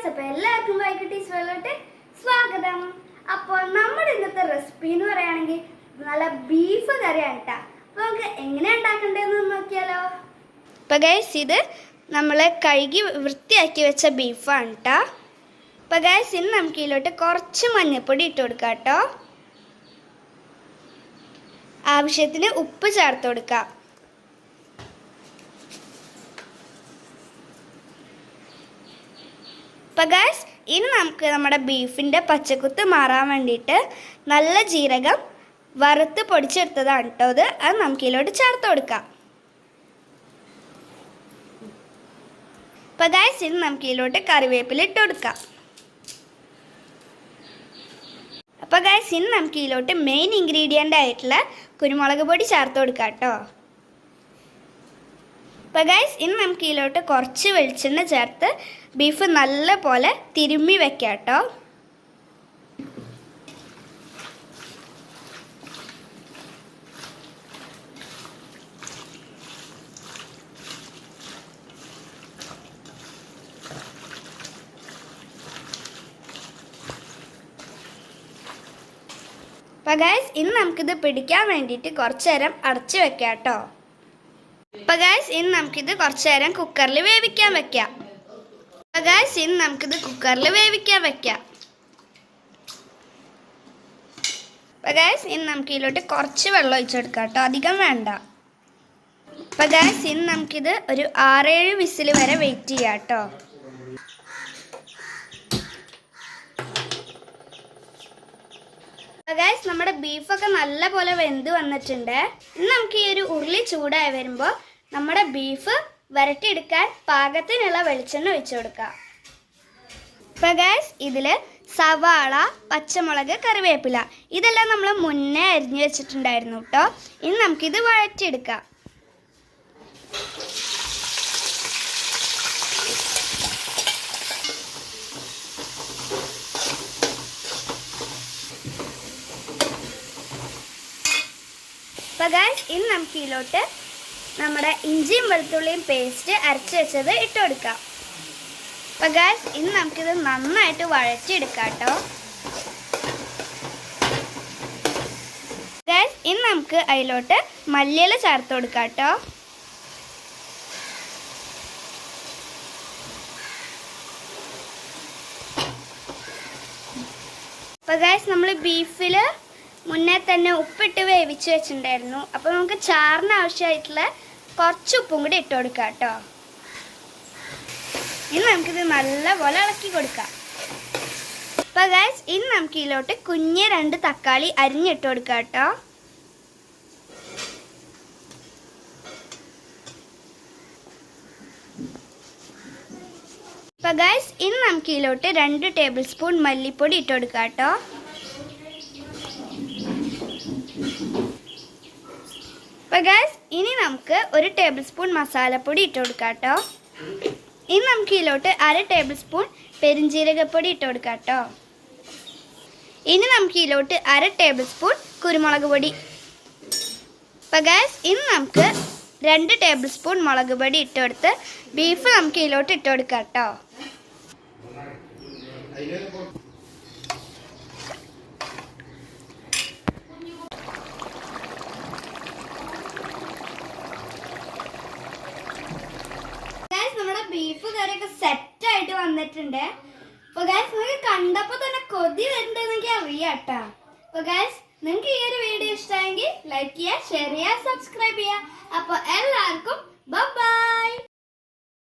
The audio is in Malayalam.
ഗൈസ് അപ്പൊ എല്ലാവർക്കും വൈകിട്ട് സ്വലോട്ട് സ്വാഗതം. അപ്പോൾ നമ്മുടെ ഇന്നത്തെ റെസിപ്പി എന്ന് പറയുകയാണെങ്കിൽ നല്ല ബീഫ് കറിയാണ് കേട്ടോ അപ്പോൾ നമുക്ക് എങ്ങനെ ഉണ്ടാക്കേണ്ടതെന്ന് നോക്കിയാലോ? അപ്പോൾ ഗൈസ് ഇത് നമ്മൾ കഴുകി വൃത്തിയാക്കി വെച്ച ബീഫാണ് കേട്ടോ അപ്പോൾ ഗൈസ് ഇന്ന് നമുക്ക് ഇതിലോട്ട് കുറച്ച് മഞ്ഞൾപ്പൊടി ഇട്ട് കൊടുക്കാം കേട്ടോ ആവശ്യത്തിന് ഉപ്പ് ചേർത്ത് കൊടുക്കാം. അപ്പം ഗായ്സ് ഇനി നമുക്ക് നമ്മുടെ ബീഫിന്റെ പച്ചക്കുത്ത് മാറാൻ വേണ്ടിയിട്ട് നല്ല ജീരകം വറുത്ത് പൊടിച്ചെടുത്തതാണ് കേട്ടോ അത് അത് നമുക്ക് ഇതിലോട്ട് ചേർത്ത് കൊടുക്കാം. അപ്പം ഗായ്സ് ഇനി നമുക്ക് കറിവേപ്പില ഇട്ട് കൊടുക്കാം. അപ്പോൾ ഗായ്സ് ഇനി നമുക്ക് ഇതിലോട്ട് മെയിൻ ഇൻഗ്രീഡിയന്റ് ആയിട്ടുള്ള കുരുമുളക് പൊടി ചേർത്ത് കൊടുക്കാം കേട്ടോ അപ്പോൾ ഗൈസ് ഇന്ന് നമുക്ക് ഇതിലോട്ട് കുറച്ച് വെളിച്ചെണ്ണ ചേർത്ത് ബീഫ് നല്ല പോലെ തിരുമ്മി വെക്കാം കേട്ടോ. അപ്പോൾ ഗൈസ് ഇന്ന് നമുക്കിത് പിടിക്കാൻ വേണ്ടിയിട്ട് കുറച്ച് നേരം അടച്ചു വെക്കാം കേട്ടോ. അപ്പൊ ഗായ്സ് ഇന്ന് നമുക്കിത് കുറച്ച് നേരം കുക്കറിൽ വേവിക്കാൻ വെക്കാം. അപ്പൊ ഗായ്സ് ഇന്ന് നമുക്കിത് കുക്കറിൽ വേവിക്കാൻ വെക്കാം. അപ്പൊ ഗായ്സ് ഇന്ന് നമുക്ക് ഇതിലോട്ട് കുറച്ച് വെള്ളം ഒഴിച്ചെടുക്കാം കേട്ടോ. അധികം വേണ്ട. അപ്പൊ ഗായ്സ് ഇന്ന് നമുക്കിത് ഒരു ആറേഴ് വിസിൽ വരെ വെയിറ്റ് ചെയ്യാം കേട്ടോ. ഗൈസ് നമ്മുടെ ബീഫൊക്കെ നല്ല പോലെ വെന്ത് വന്നിട്ടുണ്ട്. ഇനി നമുക്ക് ഈ ഒരു ഉരുളി ചൂടായി വരുമ്പോൾ നമ്മുടെ ബീഫ് വരട്ടിയെടുക്കാൻ പാകത്തിനുള്ള വെളിച്ചെണ്ണ ഒഴിച്ചു കൊടുക്കുക. ഇപ്പം ഗാസ് ഇതിൽ സവാള പച്ചമുളക് കറിവേപ്പില ഇതെല്ലാം നമ്മൾ മുന്നേ അരിഞ്ഞു വെച്ചിട്ടുണ്ടായിരുന്നു കേട്ടോ ഇനി നമുക്കിത് വഴറ്റിയെടുക്കാം. അപ്പോൾ ഗാസ് ഇനി നമുക്ക് ഇതിലോട്ട് നമ്മുടെ ഇഞ്ചിയും വെളുത്തുള്ളിയും പേസ്റ്റ് അരച്ച് വെച്ചത് ഇട്ട് കൊടുക്കാം. അപ്പോൾ ഗാസ് ഇനി നമുക്കിത് നന്നായിട്ട് വഴച്ചെടുക്കാം കേട്ടോ ഗാസ് ഇനി നമുക്ക് അതിലോട്ട് മല്ലിയില ചേർത്ത് കൊടുക്കാം കേട്ടോ അപ്പോൾ ഗാസ് നമ്മൾ ബീഫിൽ മുന്നേ തന്നെ ഉപ്പിട്ട് വേവിച്ച് വെച്ചിട്ടുണ്ടായിരുന്നു. അപ്പോൾ നമുക്ക് ചാറിന് ആവശ്യമായിട്ടുള്ള കുറച്ച് ഉപ്പും കൂടി ഇട്ട് കൊടുക്കാം കേട്ടോ. ഇനി നമുക്കിത് നല്ലപോലെ ഇളക്കി കൊടുക്കാം. അപ്പോൾ ഗൈസ് ഇനി നമുക്ക് ഇതിലോട്ട് കുഞ്ഞ് രണ്ട് തക്കാളി അരിഞ്ഞിട്ട് കൊടുക്കാം കേട്ടോ. അപ്പോൾ ഗൈസ് ഇനി നമുക്ക് ഇതിലോട്ട് രണ്ട് ടേബിൾ സ്പൂൺ മല്ലിപ്പൊടി ഇട്ട് കൊടുക്കാം കേട്ടോ. അപ്പോൾ ഗാസ് ഇനി നമുക്ക് ഒരു ടേബിൾ സ്പൂൺ മസാലപ്പൊടി ഇട്ട് കൊടുക്കാം കേട്ടോ ഇനി നമുക്ക് ഇതിലോട്ട് അര ടേബിൾ സ്പൂൺ പെരിഞ്ജീരകപ്പൊടി ഇട്ട് കൊടുക്കാം കേട്ടോ ഇനി നമുക്ക് ഇതിലോട്ട് അര ടേബിൾ സ്പൂൺ കുരുമുളക് പൊടി. അപ്പോൾ ഗാസ് ഇനി നമുക്ക് രണ്ട് ടേബിൾ സ്പൂൺ മുളക് പൊടി ഇട്ട് കൊടുത്ത് ബീഫ് നമുക്ക് ഇതിലോട്ട് ഇട്ട് കൊടുക്കാം കേട്ടോ ഗൈസ് നമ്മുടെ ബീഫ് കറിയൊക്കെ സെറ്റ് ആയിട്ട് വന്നിട്ടുണ്ട്. അപ്പൊ ഗൈസ് നിങ്ങൾക്ക് കണ്ടപ്പോ തന്നെ കൊതി വരുന്നുണ്ടെന്നെങ്കിൽ അറിയാട്ടോ. അപ്പൊ ഗൈസ് നിങ്ങൾക്ക് ഈ ഒരു വീഡിയോ ഇഷ്ടമായെങ്കിൽ ലൈക്ക് ചെയ്യുക ഷെയർ ചെയ്യുക സബ്സ്ക്രൈബ് ചെയ്യുക. അപ്പൊ എല്ലാവർക്കും